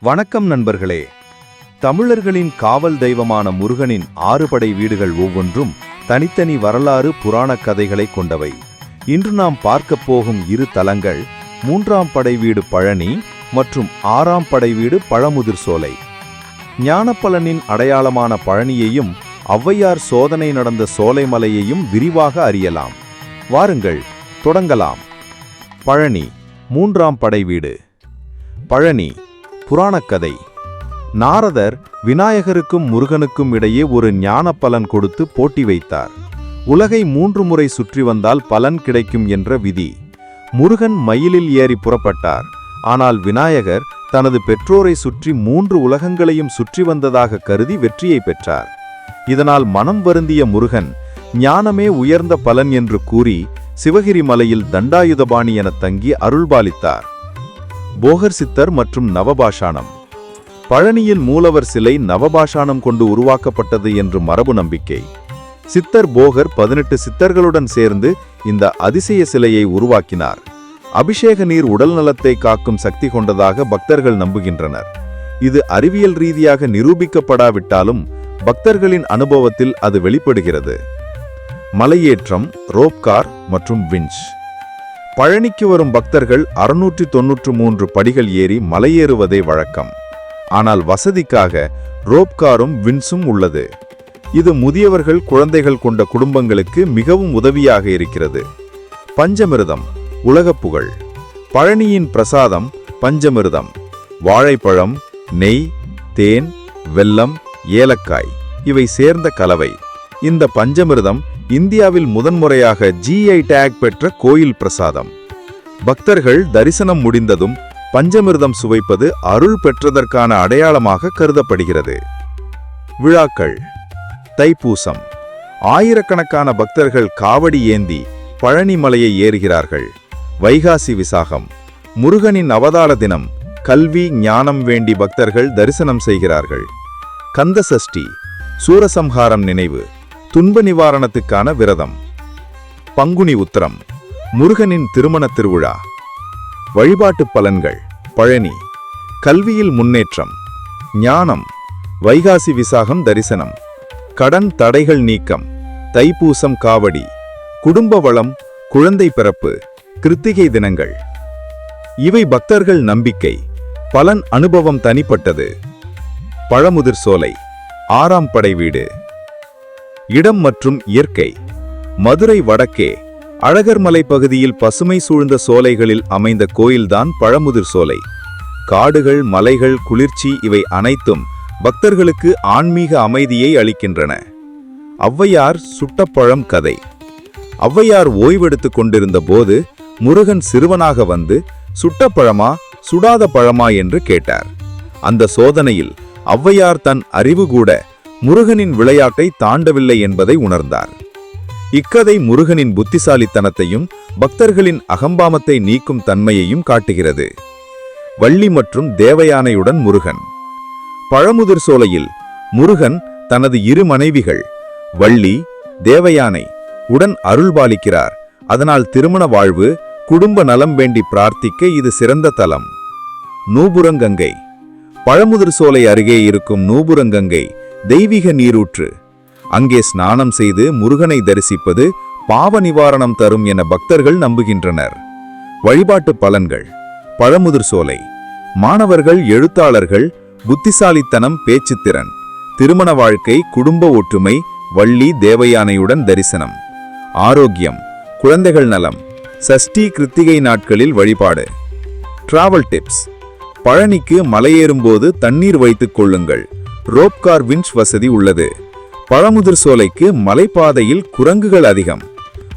வணக்கம் நண்பர்களே. தமிழர்களின் காவல் தெய்வமான முருகனின் ஆறுபடை வீடுகள் ஒவ்வொன்றும் தனித்தனி வரலாறு புராணக் கதைகளை கொண்டவை. இன்று நாம் பார்க்கப் போகும் இரு தலங்கள் மூன்றாம் படை வீடு பழனி மற்றும் ஆறாம் படை வீடு பழமுதிர் சோலை. ஞானப்பலனின் அடையாளமான பழனியையும் ஔவையார் சோதனை நடந்த சோலைமலையையும் விரிவாக அறியலாம். வாருங்கள் தொடங்கலாம். பழனி மூன்றாம் படை வீடு. பழனி புராணக்கதை. நாரதர் விநாயகருக்கும் முருகனுக்கும் இடையே ஒரு ஞான பலன் கொடுத்து போட்டி வைத்தார். உலகை மூன்று முறை சுற்றி வந்தால் பலன் கிடைக்கும் என்ற விதி. முருகன் மயிலில் ஏறி புறப்பட்டார். ஆனால் விநாயகர் தனது பெற்றோரை சுற்றி மூன்று உலகங்களையும் சுற்றி வந்ததாக கருதி வெற்றியை பெற்றார். இதனால் மனம் வருந்திய முருகன் ஞானமே உயர்ந்த பலன் என்று கூறி சிவகிரி மலையில் தண்டாயுதபாணி என தங்கி அருள்பாலித்தார். போகர் சித்தர் மற்றும் நவபாஷாணம். பழனியில் மூலவர் சிலை நவபாஷாணம் கொண்டு உருவாக்கப்பட்டது என்று மரபு நம்பிக்கை. சித்தர் போகர் பதினெட்டு சித்தர்களுடன் சேர்ந்து இந்த அதிசய சிலையை உருவாக்கினார். அபிஷேக நீர் உடல் நலத்தை காக்கும் சக்தி கொண்டதாக பக்தர்கள் நம்புகின்றனர். இது அறிவியல் ரீதியாக நிரூபிக்கப்படாவிட்டாலும் பக்தர்களின் அனுபவத்தில் அது வெளிப்படுகிறது. மலையேற்றம் ரோப்கார் மற்றும் விஞ்ச். பழனிக்கு வரும் பக்தர்கள் அறுநூற்றி தொன்னூற்று மூன்று படிகள் ஏறி மலையேறுவதே வழக்கம். ஆனால் வசதிக்காக ரோப்காரும் வின்ஸும் உள்ளது. இது முதியவர்கள் குழந்தைகள் கொண்ட குடும்பங்களுக்கு மிகவும் உதவியாக இருக்கிறது. பஞ்சமிருதம் உலகப் புகழ். பழனியின் பிரசாதம் பஞ்சமிருதம். வாழைப்பழம் நெய் தேன் வெல்லம் ஏலக்காய் இவை சேர்ந்த கலவை. இந்த பஞ்சமிர்தம் இந்தியாவில் முதன்முறையாக ஜிஐ டேக் பெற்ற கோயில் பிரசாதம். பக்தர்கள் தரிசனம் முடிந்ததும் பஞ்சமிர்தம் சுவைப்பது அருள் பெற்றதற்கான அடையாளமாக கருதப்படுகிறது. விழாக்கள். தைப்பூசம். ஆயிரக்கணக்கான பக்தர்கள் காவடி ஏந்தி பழனிமலையை ஏறுகிறார்கள். வைகாசி விசாகம். முருகனின் அவதார தினம். கல்வி ஞானம் வேண்டி பக்தர்கள் தரிசனம் செய்கிறார்கள். கந்த சஷ்டி சூரசம்ஹாரம் நினைவு. துன்ப நிவாரணத்துக்கான விரதம். பங்குனி உத்திரம் முருகனின் திருமண திருவிழா. வழிபாட்டு பலன்கள் பழனி. கல்வியில் முன்னேற்றம் ஞானம் வைகாசி விசாகம் தரிசனம். கடன் தடைகள் நீக்கம் தைப்பூசம் காவடி. குடும்ப வளம் குழந்தை பிறப்பு கிருத்திகை தினங்கள். இவை பக்தர்கள் நம்பிக்கை பலன் அனுபவம் தனிப்பட்டது. பழமுதிர் சோலை ஆறாம் படை வீடு. இடம் மற்றும் இயற்கை. மதுரை வடக்கே அழகர்மலை பகுதியில் பசுமை சூழ்ந்த சோலைகளில் அமைந்த கோயில்தான் பழமுதிர் சோலை. காடுகள் மலைகள் குளிர்ச்சி இவை அனைத்தும் பக்தர்களுக்கு ஆன்மீக அமைதியை அளிக்கின்றன. ஔவையார் சுட்டப்பழம் கதை. ஔவையார் ஓய்வெடுத்து கொண்டிருந்த போது முருகன் சிறுவனாக வந்து சுட்டப்பழமா சுடாத பழமா என்று கேட்டார். அந்த சோதனையில் ஔவையார் தன் அறிவு கூட முருகனின் விளையாட்டை தாண்டவில்லை என்பதை உணர்ந்தார். இக்கதை முருகனின் புத்திசாலித்தனத்தையும் பக்தர்களின் அகம்பாமத்தை நீக்கும் தன்மையையும் காட்டுகிறது. வள்ளி மற்றும் தேவயானையுடன் முருகன். பழமுதிர் சோலையில் முருகன் தனது இரு மனைவிகள் வள்ளி தேவயானை உடன் அருள்பாலிக்கிறார் அதனால் திருமண வாழ்வு குடும்ப நலம் வேண்டி பிரார்த்திக்க இது சிறந்த தலம். நூபுரங்கங்கை. பழமுதிர் சோலை அருகே இருக்கும் நூபுரங்கங்கை தெய்வீக நீரூற்று. அங்கே ஸ்நானம் செய்து முருகனை தரிசிப்பது பாவ நிவாரணம் தரும் என பக்தர்கள் நம்புகின்றனர். வழிபாட்டு பலன்கள். பழமுதிர் சோலை. மாணவர்கள் எழுத்தாளர்கள் புத்திசாலித்தனம் பேச்சுத்திறன். திருமண வாழ்க்கை குடும்ப ஒற்றுமை வள்ளி தேவயானையுடன் தரிசனம். ஆரோக்கியம். குழந்தைகள் நலம். சஷ்டி கிருத்திகை நாட்களில் வழிபாடு. Travel tips. பழனிக்கு மலையேறும்போது தண்ணீர் வைத்துக் கொள்ளுங்கள். ரோப்கார் விஞ்ச் வசதி உள்ளது. பழமுதிர் சோலைக்கு மலைப்பாதையில் குரங்குகள் அதிகம்.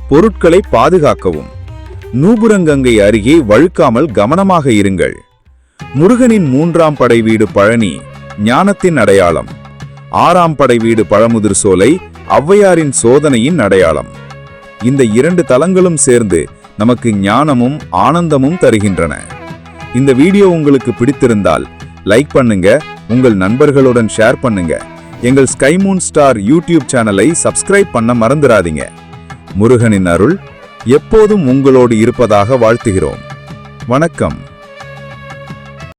பொருட்களை பாதுகாக்கவும். நூபுரங்கங்கை அருகே வழுக்காமல் கவனமாக இருங்கள். முருகனின் மூன்றாம் படை வீடு பழனி ஞானத்தின் அடையாளம். ஆறாம் படை வீடு பழமுதிர் சோலை ஔவையாரின் சோதனையின் அடையாளம். இந்த இரண்டு தலங்களும் சேர்ந்து நமக்கு ஞானமும் ஆனந்தமும் தருகின்றன. இந்த வீடியோ உங்களுக்கு பிடித்திருந்தால் லைக் பண்ணுங்க உங்கள் நண்பர்களுடன் ஷேர் பண்ணுங்க. எங்கள் ஸ்கைமூன் ஸ்டார் யூடியூப் சேனலை சப்ஸ்கிரைப் பண்ண மறந்துடாதீங்க முருகனின் அருள் எப்போதும் உங்களோடு இருப்பதாக வாழ்த்துகிறோம். வணக்கம்.